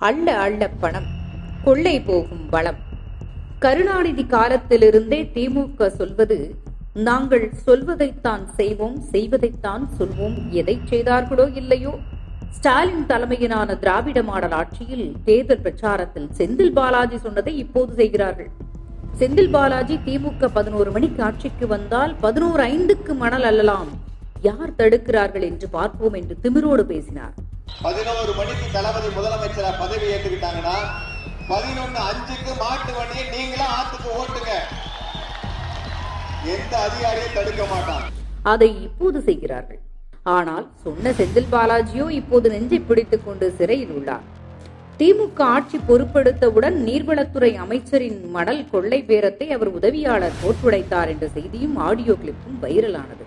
அள்ள அள்ள பணம் கொள்ளை போகும் வளம். கருணாநிதி காலத்திலிருந்தே திமுக சொல்வது நாங்கள் சொல்வதைத்தான் செய்வோம் செய்வதைத்தான் சொல்வோம் எதை செய்தார்களோ இல்லையோ? ஸ்டாலின் தலைமையிலான திராவிட மாடல் ஆட்சியில் தேர்தல் பிரச்சாரத்தில் செந்தில் பாலாஜி சொன்னதை இப்போது செய்கிறார்கள். செந்தில் பாலாஜி திமுக பதினோரு மணிக்கு ஆட்சிக்கு வந்தால் பதினோரு ஐந்துக்கு மணல் அல்லலாம். யார் தடுக்கிறார்கள் என்று பார்ப்போம் என்று திமிரோடு பேசினார். பதினோரு மணிக்கு தளபதி முதலமைச்சரா பதவி ஏற்றுக்கிட்டாங்கன்னா பதினொன்னு அஞ்சுக்கு மாட்டு வண்டியை நீங்களா ஆத்துக்கு ஓட்டுங்க. எந்த அதிகாரியும் தடுக்க மாட்டான். அதை இப்போது செய்கிறார்கள். ஆனால் சொன்ன செந்தில் பாலாஜியோ இப்போது நெஞ்சை பிடித்துக் கொண்டு சிறையில் உள்ளார். திமுக ஆட்சி பொறுப்பெடுத்தவுடன் நீர்வளத்துறை அமைச்சரின் மணல் கொள்ளை பேரத்தை அவர் உதவியாளர் தோற்றுடைத்தார் என்ற செய்தியும் ஆடியோ கிளிப்பும் வைரலானது.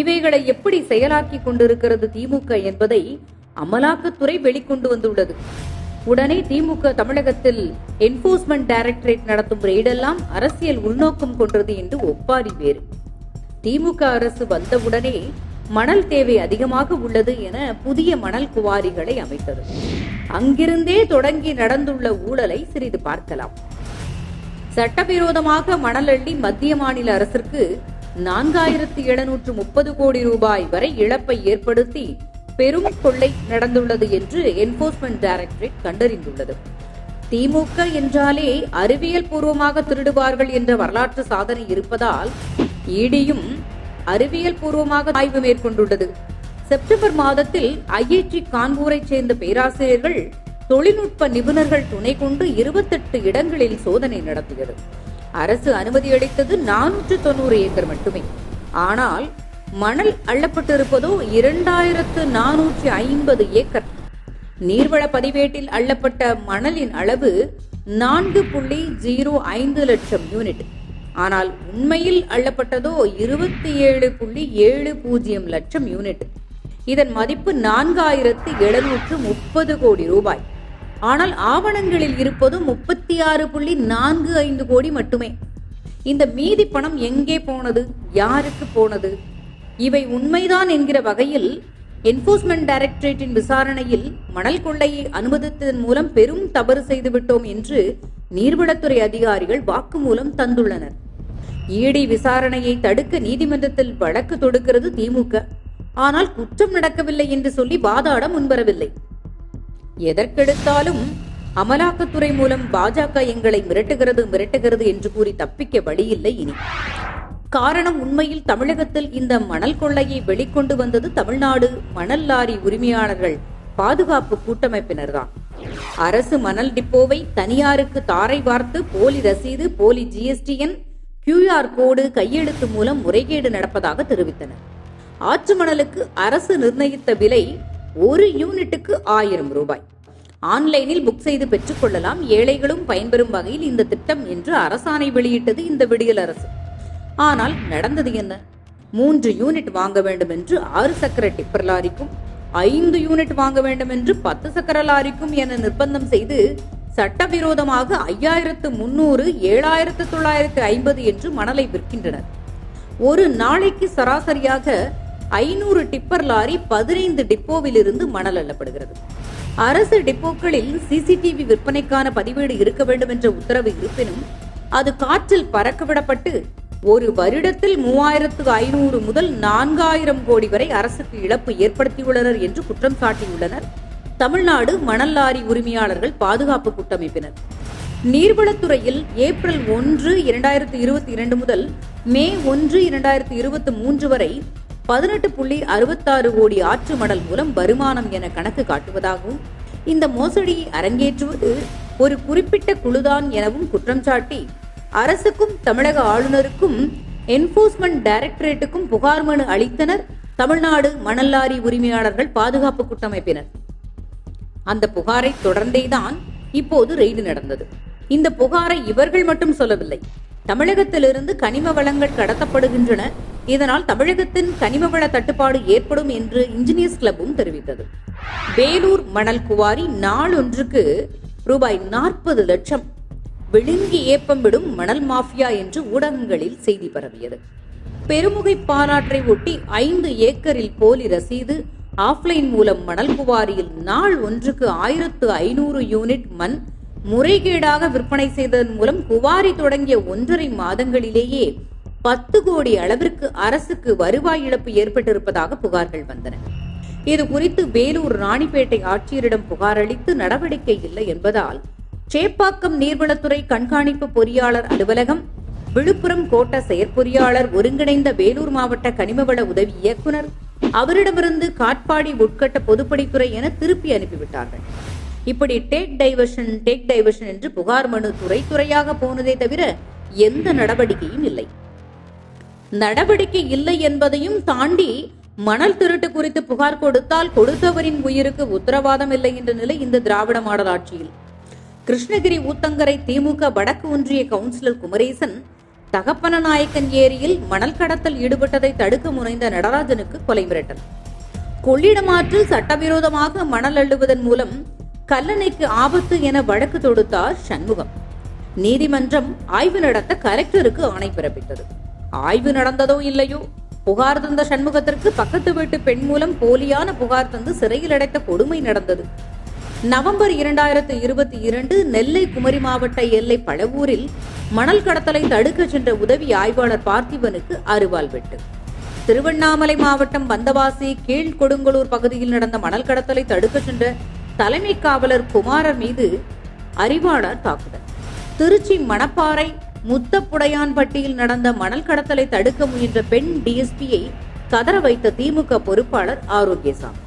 இவைகளை எப்படி செயலாக்கி கொண்டிருக்கிறது திமுக என்பதை அமலாக்கத்துறை வெளிக்கொண்டு வந்துள்ளது. உடனே திமுக தமிழகத்தில் என்போர்ஸ்மெண்ட் டைரக்டரேட் நடத்தும் ரெய்டெல்லாம் அரசியல் உள்நோக்கம் கொண்டது என்று ஒப்பாரி வேறு. திமுக அரசு வந்தவுடனே மணல் தேவை அதிகமாக உள்ளது என புதிய மணல் குவாரிகளை அமைத்தது. அங்கிருந்தே தொடங்கி நடந்துள்ள ஊழலை சிறிது பார்க்கலாம். சட்டவிரோதமாக மணல் அள்ளி மத்திய மாநில அரசிற்கு நான்காயிரத்து எழுநூற்று முப்பது கோடி ரூபாய் வரை இழப்பை ஏற்படுத்தி பெரும் கொள்ளை நடந்துள்ளது என்று என்போர்ஸ்மெண்ட் டைரக்டரேட் கண்டறிந்துள்ளது. திமுக என்றாலே அறிவியல் பூர்வமாக திருடுவார்கள் என்ற வரலாற்று சாதனை இருப்பதால் ஈடியும் அறிவியல் பூர்வமாக ஆய்வு மேற்கொண்டுள்ளது. செப்டம்பர் மாதத்தில் ஐஐடி கான்பூரைச் சேர்ந்த பேராசிரியர்கள் தொழில்நுட்ப நிபுணர்கள் துணை கொண்டு இருபத்தெட்டு இடங்களில் சோதனை நடத்தியது. அரசு அனுமதி அளித்தது நானூற்று தொண்ணூறு ஏக்கர் மட்டுமே. ஆனால் மணல் அள்ளப்பட்டிருப்பதோ இரண்டாயிரத்து நானூற்றி ஐம்பது ஏக்கர். நீர்வள பதிவேட்டில் அள்ளப்பட்ட மணலின் அளவு நான்கு புள்ளி ஜீரோ ஐந்து லட்சம் யூனிட். ஆனால் உண்மையில் அள்ளப்பட்டதோ இருபத்தி ஏழு புள்ளி ஏழு பூஜ்ஜியம் லட்சம் யூனிட். இதன் மதிப்பு நான்காயிரத்து எழுநூற்று முப்பது கோடி ரூபாய். ஆனால் ஆவணங்களில் இருப்பது முப்பத்தி ஆறு புள்ளி நான்கு ஐந்து கோடி மட்டுமே. இந்த மீதி பணம் எங்கே போனது? யாருக்கு போனது? இவை உண்மைதான் என்கிற வகையில் என்போர்ஸ்மெண்ட் டைரக்டரேட்டின் விசாரணையில் மணல் கொள்ளையை அனுமதித்ததன் மூலம் பெரும் தவறு செய்துவிட்டோம் என்று நீர்வளத்துறை அதிகாரிகள் வாக்குமூலம் தந்துள்ளனர். ஈடி விசாரணையை தடுக்க நீதிமன்றத்தில் வழக்கு தொடுக்கிறது திமுக. ஆனால் குற்றம் நடக்கவில்லை என்று சொல்லி வாதாட முன்வரவில்லை. எதற்கெடுத்தாலும் அமலாக்கத்துறை மூலம் பாஜக எங்களை மிரட்டுகிறது மிரட்டுகிறது என்று கூறி தப்பிக்க வழியில்லை இனி. காரணம் உண்மையில் தமிழகத்தில் இந்த மணல் கொள்ளையை வெளிக்கொண்டு வந்தது தமிழ்நாடு மணல் லாரி உரிமையாளர்கள் பாதுகாப்பு கூட்டமைப்பினர்தான். அரசு மணல் டிப்போவை தனியாருக்கு தாரை வார்த்து போலி ரசீது போலி ஜிஎஸ்டிஎன் கியூஆர் கோடு கையெழுத்து மூலம் முறைகேடு நடப்பதாக தெரிவித்தனர். ஆற்று மணலுக்கு அரசு நிர்ணயித்த விலை ஒரு யூனிட்டுக்கு ஆயிரம் ரூபாய். ஆன்லைனில் புக் செய்து பெற்றுக்கொள்ளலாம் ஏழைகளும் பயன்பெறும் வகையில் இந்த திட்டம் என்று அரசாணை வெளியிட்டது இந்த விடியல் அரசு. ஆனால் நடந்தது என்ன? மூன்று யூனிட் வாங்க வேண்டும் என்று ஆறு சக்கர டிப்பர் லாரிக்கும் ஐந்து யூனிட் வாங்க வேண்டும் என்று பத்து சக்கர லாரிக்கும் என நிர்பந்தம் செய்து சட்டவிரோதமாக ஐயாயிரத்து முன்னூறு ஏழாயிரத்து தொள்ளாயிரத்து ஐம்பது என்று மணலை விற்கின்றனர். ஒரு நாளைக்கு சராசரியாக ஐநூறு டிப்பர் லாரி பதினைந்து டிப்போவிலிருந்து மணல் அள்ளப்படுகிறது. அரசு டிப்போக்களில் சிசிடிவி விற்பனைக்கான பதிவேடு இருக்க வேண்டும் என்ற உத்தரவு இருப்பினும் அது காற்றில் பறக்கவிடப்பட்டு ஒரு வருடத்தில் மூவாயிரத்து ஐநூறு முதல் நான்காயிரம் கோடி வரை அரசுக்கு இழப்பு ஏற்படுத்தியுள்ளனர் என்று குற்றம் சாட்டியுள்ளனர். தமிழ்நாடு மணல் லாரி உரிமையாளர்கள் பாதுகாப்பு கூட்டமைப்பினர். நீர்வளத்துறையில் ஏப்ரல் ஒன்று இரண்டாயிரத்து இருபத்தி இரண்டு முதல் மே ஒன்று இரண்டாயிரத்து இருபத்தி மூன்று வரை பதினெட்டு புள்ளி அறுபத்தாறு கோடி ஆற்று மணல் மூலம் வருமானம் என கணக்கு காட்டுவதாகவும் இந்த மோசடியை அரங்கேற்றுவது ஒரு குறிப்பிட்ட குழுதான் எனவும் குற்றம் சாட்டி அரசுக்கும் தமிழக ஆளுநருக்கும் என்போர்ஸ்மெண்ட் டைரக்டரேட்டுக்கும் புகார் மனு அளித்தனர். தமிழ்நாடு மணல் லாரி உரிமையாளர்கள் பாதுகாப்பு கூட்டமைப்பினர். அந்த புகாரை தொடர்ந்தேதான் இப்போது ரெய்டு நடந்தது. இந்த புகாரை இவர்கள் மட்டும் சொல்லவில்லை. தமிழகத்திலிருந்து கனிம வளங்கள் கடத்தப்படுகின்றன. இதனால் தமிழகத்தின் கனிம வள தட்டுப்பாடு ஏற்படும் என்று இன்ஜினியர்ஸ் கிளப்பும் தெரிவித்தது. வேலூர் மணல் குவாரி நாளொன்றுக்கு ரூபாய் நாற்பது லட்சம் விழுங்கி ஏப்பம் விடும் மணல் மாஃபியா என்று ஊடகங்களில் செய்தி பரவியது. பெருமுகை பாராற்றை ஒட்டி ஐந்து ஏக்கரில் போலி ரசீது ஆஃப்லைன் மூலம் மணல் குவாரியில் நாள் ஒன்றுக்கு ஆயிரத்து ஐநூறு யூனிட் மண் முறைகேடாக விற்பனை செய்ததன் மூலம் குவாரி தொடங்கிய ஒன்றரை மாதங்களிலேயே பத்து கோடி அளவிற்கு அரசுக்கு வருவாய் இழப்பு ஏற்பட்டிருப்பதாக புகார்கள் வந்தன. இது குறித்து வேலூர் ராணிப்பேட்டை ஆட்சியரிடம் புகாரளித்து நடவடிக்கை இல்லை என்பதால் சேப்பாக்கம் நீர்வளத்துறை கண்காணிப்பு பொறியாளர் அலுவலகம் விழுப்புரம் கோட்ட செயற்பொறியாளர் ஒருங்கிணைந்த வேலூர் மாவட்ட கனிமவள உதவி இயக்குனர் அவரிடமிருந்து காட்பாடி உட்கட்ட பொதுப்பணித்துறை என திருப்பி அனுப்பிவிட்டார்கள். இப்படி டேக் டைவர்ஷன் டேக் டைவர்ஷன் என்று புகார் மனு துறை துறையாக போனதே தவிர எந்த நடவடிக்கையும் இல்லை. நடவடிக்கை இல்லை என்பதையும் தாண்டி மணல் திருட்டு குறித்து புகார் கொடுத்தால் கொடுத்தவரின் உயிருக்கு உத்தரவாதம் இல்லை என்ற நிலை இந்த திராவிட மாடல் ஆட்சியில். கிருஷ்ணகிரி ஊத்தங்கரை திமுக வடக்கு ஒன்றிய கவுன்சிலர் குமரேசன் தகப்பன நாயக்கன் ஏரியில் மணல் கடத்தல் ஈடுபட்டதை தடுக்க முனைந்த நடராஜனுக்கு கொலை மிரட்டல். கொள்ளிடமாற்றில் சட்டவிரோதமாக மணல் அள்ளுவதன் மூலம் கல்லணைக்கு ஆபத்து என வழக்கு தொடுத்தார் சண்முகம். நீதிமன்றம் ஆய்வு நடத்த கலெக்டருக்கு ஆணை பிறப்பித்தது. ஆய்வு நடந்ததோ இல்லையோ? புகார் தந்த சண்முகத்திற்கு பக்கத்து வீட்டு பெண் மூலம் போலியான புகார் தந்து சிறையில் அடைத்த கொடுமை நடந்தது. நவம்பர் இரண்டாயிரத்து இருபத்தி இரண்டு நெல்லை குமரி மாவட்ட எல்லை பழவூரில் மணல் கடத்தலை தடுக்க சென்ற உதவி ஆய்வாளர் பார்த்திபனுக்கு அருவாள் வெட்டு. திருவண்ணாமலை மாவட்டம் வந்தவாசி கீழ் கொடுங்கலூர் பகுதியில் நடந்த மணல் கடத்தலை தடுக்க சென்ற தலைமை காவலர் குமாரர் மீது அறிவாளர் தாக்குதல். திருச்சி மணப்பாறை முத்தப்புடையான்பட்டியில் நடந்த மணல் கடத்தலை தடுக்க முயன்ற பெண் டிஎஸ்பியை கதற வைத்த திமுக பொறுப்பாளர் ஆரோக்கியசாமி.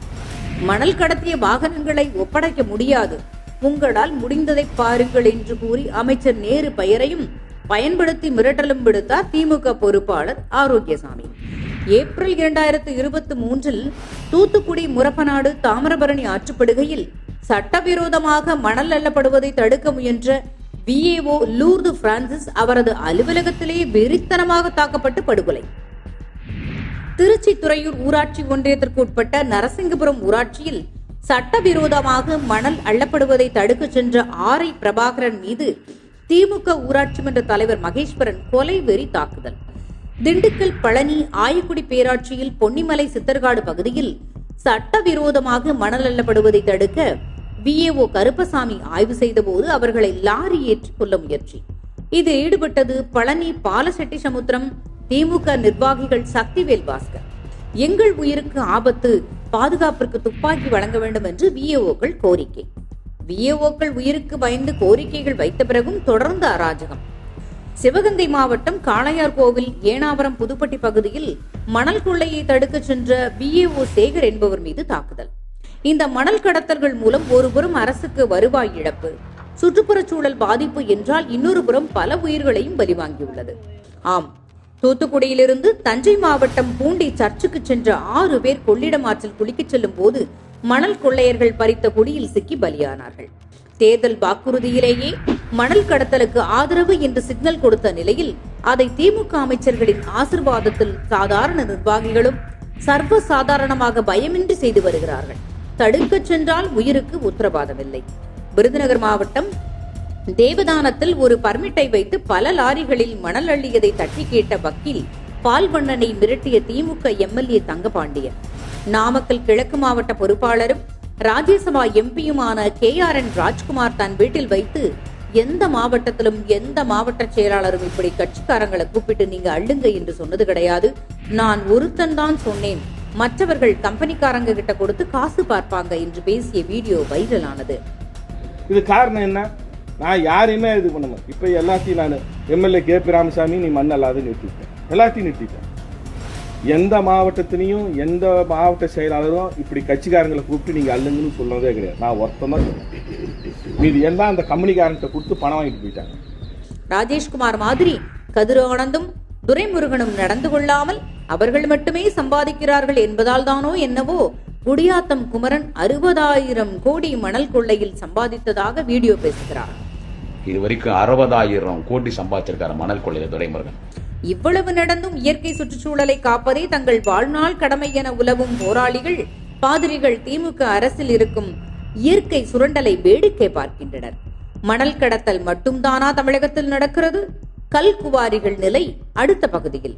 மணல் கடத்திய வாகனங்களை ஒப்படைக்க முடியாது. உங்களால் முடிந்ததை பாருங்கள் என்று கூறி அமைச்சர் நேரு பெயரையும் பயன்படுத்தி மிரட்டலும் விடுத்தார் திமுக பொறுப்பாளர் ஆரோக்கியசாமி. ஏப்ரல் இரண்டாயிரத்து இருபத்தி மூன்றில் தூத்துக்குடி முரப்பநாடு தாமிரபரணி ஆற்றுப்படுகையில் சட்டவிரோதமாக மணல் அள்ளப்படுவதை தடுக்க முயன்ற விஏஓ லூர்து பிரான்சிஸ் அவரது அலுவலகத்திலேயே வெறித்தனமாக தாக்கப்பட்டு படுகொலை. திருச்சி துறையூர் ஊராட்சி ஒன்றியத்திற்கு உட்பட்ட நரசிங்கபுரம் ஊராட்சியில் சட்டவிரோதமாக மணல் அள்ளப்படுவதை தடுக்க சென்ற ஆரை பிரபாகரன் மீது திமுக ஊராட்சி மன்ற தலைவர் மகேஸ்வரன் கொலை வெறி தாக்குதல். திண்டுக்கல் பழனி ஆயக்குடி பேராட்சியில் பொன்னிமலை சித்தர்காடு பகுதியில் சட்டவிரோதமாக மணல் அள்ளப்படுவதை தடுக்க விஏஓ கருப்பசாமி ஆய்வு செய்தபோது அவர்களை லாரி ஏற்றி கொள்ள முயற்சி. இதில் ஈடுபட்டது பழனி பாலசெட்டி சமுத்திரம் திமுக நிர்வாகிகள் சக்திவேல் பாஸ்கர். எங்கள் உயிருக்கு ஆபத்து பாதுகாப்பிற்கு துப்பாக்கி வழங்க வேண்டும் என்று விஏஓக்கள் கோரிக்கை. விஏஓக்கள் உயிருக்கு பயந்து கோரிக்கைகள் வைத்த பிறகும் தொடர்ந்து அராஜகம். சிவகங்கை மாவட்டம் காளையார் கோவில் ஏனாவரம் புதுப்பட்டி பகுதியில் மணல் கொள்ளையை தடுக்க சென்ற பிஏஓ சேகர் என்பவர் மீது தாக்குதல். இந்த மணல் கடத்தல்கள் மூலம் ஒருபுறம் அரசுக்கு வருவாய் இழப்பு. சுற்றுப்புறச் சூழல் பாதிப்பு என்றால் இன்னொரு புறம் பல உயிர்களையும் பலிவாங்கியுள்ளது. ஆம் தூத்துக்குடியிலிருந்து தஞ்சை மாவட்டம் பூண்டி சர்ச்சுக்கு சென்ற ஆறு பேர் கொள்ளிடம் ஆற்றில் குளிக்கச் செல்லும் போது மணல் கொள்ளையர்கள் பறித்த குடியில் சிக்கி பலியானார்கள். தேர்தல் வாக்குறுதியிலேயே மணல் கடத்தலுக்கு ஆதரவு என்று சிக்னல் கொடுத்த நிலையில் அதை திமுக அமைச்சர்களின் ஆசிர்வாதத்தில் சாதாரண நிர்வாகிகளும் சர்வ சாதாரணமாக பயமின்றி செய்து வருகிறார்கள். தடுக்கச் சென்றால் உயிருக்கு உத்தரவாதமில்லை. விருதுநகர் மாவட்டம் தேவதானத்தில் ஒரு பர்மிட்டை வைத்து பல லாரிகளில் மணல் அள்ளியதை தட்டி கேட்ட வக்கீல் பால்வண்ணனை மிரட்டிய திமுக எம்எல்ஏ தங்கபாண்டியன். நாமக்கல் கிழக்கு மாவட்ட பொறுப்பாளரும் ராஜ்யசபா எம்பியுமான கே ஆர் என் ராஜ்குமார் தன் வீட்டில் வைத்து எந்த மாவட்டத்திலும் எந்த மாவட்ட செயலாளரும் இப்படி கட்சிக்காரங்களை கூப்பிட்டு நீங்க அள்ளுங்க என்று சொன்னது கிடையாது. நான் ஒருத்தன் தான் சொன்னேன். மற்றவர்கள் கம்பெனிக்காரங்க கிட்ட கொடுத்து காசு பார்ப்பாங்க என்று பேசிய வீடியோ வைரலானது. இது காரணம் என்ன? நான் யாரையுமே இது பண்ணல இப்போ எல்லாத்தையும் நான் எம்எல்ஏ கே பி ராமசாமி நீ மண் அல்லாத நிறுத்திட்டேன். எல்லாத்தையும் நிறுத்திட்டேன். எந்த மாவட்டத்திலையும் எந்த மாவட்ட செயலாளரும் இப்படி கட்சிக்காரங்களை கூப்பிட்டு நீங்கள் அல்லுங்கன்னு சொன்னதே கிடையாது. நான் ஒருத்தமாக தான் சொன்னேன் மீது எல்லாம் அந்த கம்பெனிக்காரன்கிட்ட கொடுத்து பணம் வாங்கிட்டு போயிட்டாங்க. ராஜேஷ்குமார் மாதிரி கதிர் துரைமுருகனும் நடந்து கொள்ளாமல் அவர்கள் மட்டுமே சம்பாதிக்கிறார்கள் என்பதால் தானோ என்னவோ குடியாத்தம் குமரன் அறுபதாயிரம் கோடி மணல் கொள்ளையில் சம்பாதித்ததாக வீடியோ பேசுகிறார். இது வரைக்கும் அறுபதாயிரம் கோடி சம்பாதிச்சிருக்காரு மணல் கொள்ளையில துரைமுருகன். இவ்வளவு நடந்தும் இயற்கை சுற்றுச்சூழலை காப்பதே தங்கள் வாழ்நாள் கடமை என உலவும் போராளிகள் பாதிரிகள் திமுக அரசில் இருக்கும் இயற்கை சுரண்டலை வேடிக்கை பார்க்கின்றனர். மணல் கடத்தல் மட்டும்தானா தமிழகத்தில் நடக்கிறது? கல்குவாரிகள் நிலை அடுத்த பகுதியில்.